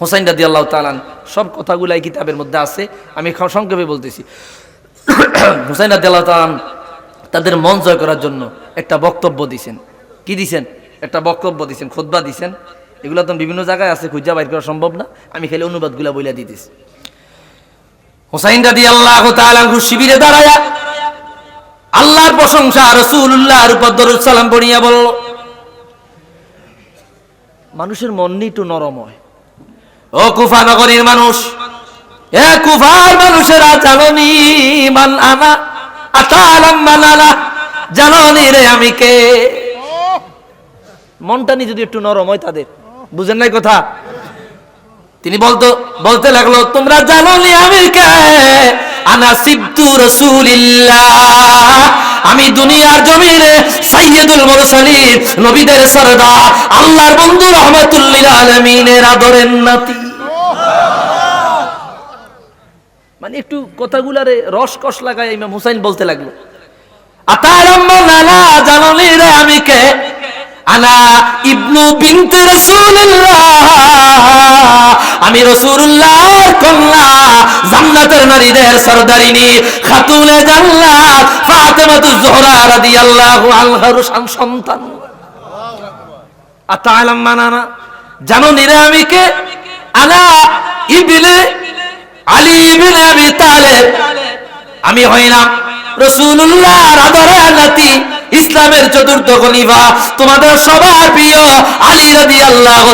হোসাইন রাদি আল্লাহ তালান সব কথাগুলাই কিতাবের মধ্যে আছে। আমি সংক্ষেপে বলতেছি। হুসাইন রাদি আল্লাহ তালান তাদের মন জয় করার জন্য একটা বক্তব্য দিছেন। কি দিছেন? একটা বক্তব্য দিছেন খোদবা দিছেন। এগুলো তো বিভিন্ন জায়গায় আছে, খুঁজা বাইর করা সম্ভব না। আমি খালি অনুবাদগুলা বইলা দিতেছি। হুসাইন রাদি আল্লাহ তালাঙ্গু শিবিরে দাঁড়ায়া আল্লাহর প্রশংসা রসুল্লাহর উপর সালাম পড়িয়া বলল, মানুষের মন একটু নরম হয়। ও কুফা নগরীর মানুষ। এ কুফার মানুষেরা জাননি মান আনা, আতালাম জাননি রে আমি কে? যদি একটু নরম হয় তাদের। বুঝেন নাই কথা? তিনি বলতো, বলতে লাগল, তোমরা জানো নি আমি কে? আনা সিবতু রাসূলিল্লাহ, আমি দুনিয়ার জমিনে সাইয়্যিদুল মুরসালিন নবীদের সরদার আল্লাহর বন্ধু রহমাতুল্লিল আলামিনের আদরের নাতি। মানে একটু কথাগুলারে রস কষ লাগায় ইমাম হুসাইন বলতে লাগল। আতারাম্মা নালা জাননি রে আমি কে? আনা ইবনু বিনতে রাসূলুল্লাহ। আমি রাসূলুল্লাহর কন্যা, জান্নাতের নারীদের সরদারিনী খাতুনে জান্নাত, ফাতেমাতু জোহরা রাদিয়াল্লাহু আনহার সন- সন্তান। আতালাম মানানা, জানো নিরে আমি কে আনা ইবনে আলী ইবনে আবি তালেব। আমি হইলাম রসুল্লাহর আদরের নাতি ইসলামের চতুর্থ খলিফা। তোমাদের সবার প্রিয় আলী রাদি আল্লাহ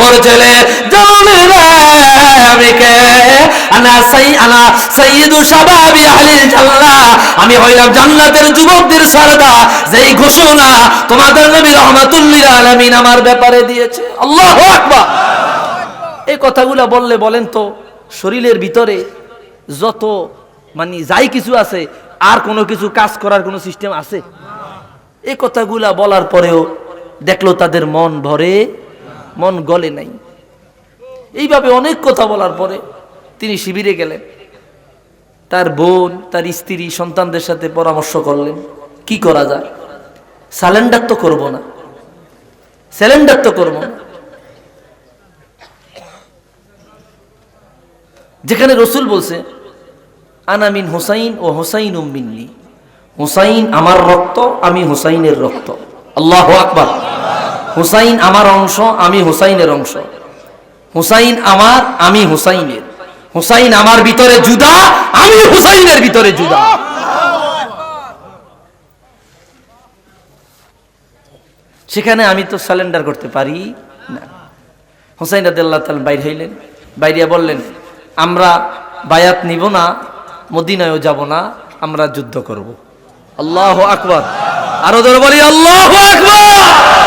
ঘর ছেলে আমি হইলাম জান্নাতের যুবকদের সরদার যেই ঘোষণা তোমাদের নবী রহমাতুল্লিল আলামিন আমার ব্যাপারে দিয়েছে। আল্লাহু আকবার। এই কথাগুলো বললে বলেন তো, শরীরের ভিতরে যত মানে যাই কিছু আছে, আর কোনো কিছু কাজ করার কোনো সিস্টেম আছে? এই কথাগুলা বলার পরেও দেখল তাদের মন ভরে, মন গলে নাই। এইভাবে অনেক কথা বলার পরে তিনি শিবিরে গেলেন। তার বোন, তার স্ত্রী, সন্তানদের সাথে পরামর্শ করলেন, কি করা যায়? স্যালেন্ডার তো করব না। স্যালেন্ডার তো করব না। যেখানে রসুল বলছে আনামিন হোসাইন ও হোসাইন উম্মিন্নি হোসাইন আমার রক্ত, আমি হোসাইনের রক্ত। আল্লাহ আকবার। হোসাইন আমার অংশ, আমি হোসাইনের অংশ। হুসাইন আমার, আমি হুসাইনের। হোসাইন আমার ভিতরে জুদা, আমি হোসাইনের ভিতরে জুদা। সেখানে আমি তো সালেন্ডার করতে পারি না। হোসাইন আদাল্লাহ তাল বাইর হইলেন। বাইরিয়া বললেন, আমরা বায়াত নিব না, মদিনায়ও যাব না, আমরা যুদ্ধ করব। আল্লাহ আকবর। আরও ধরে বলি আল্লাহ আকবর!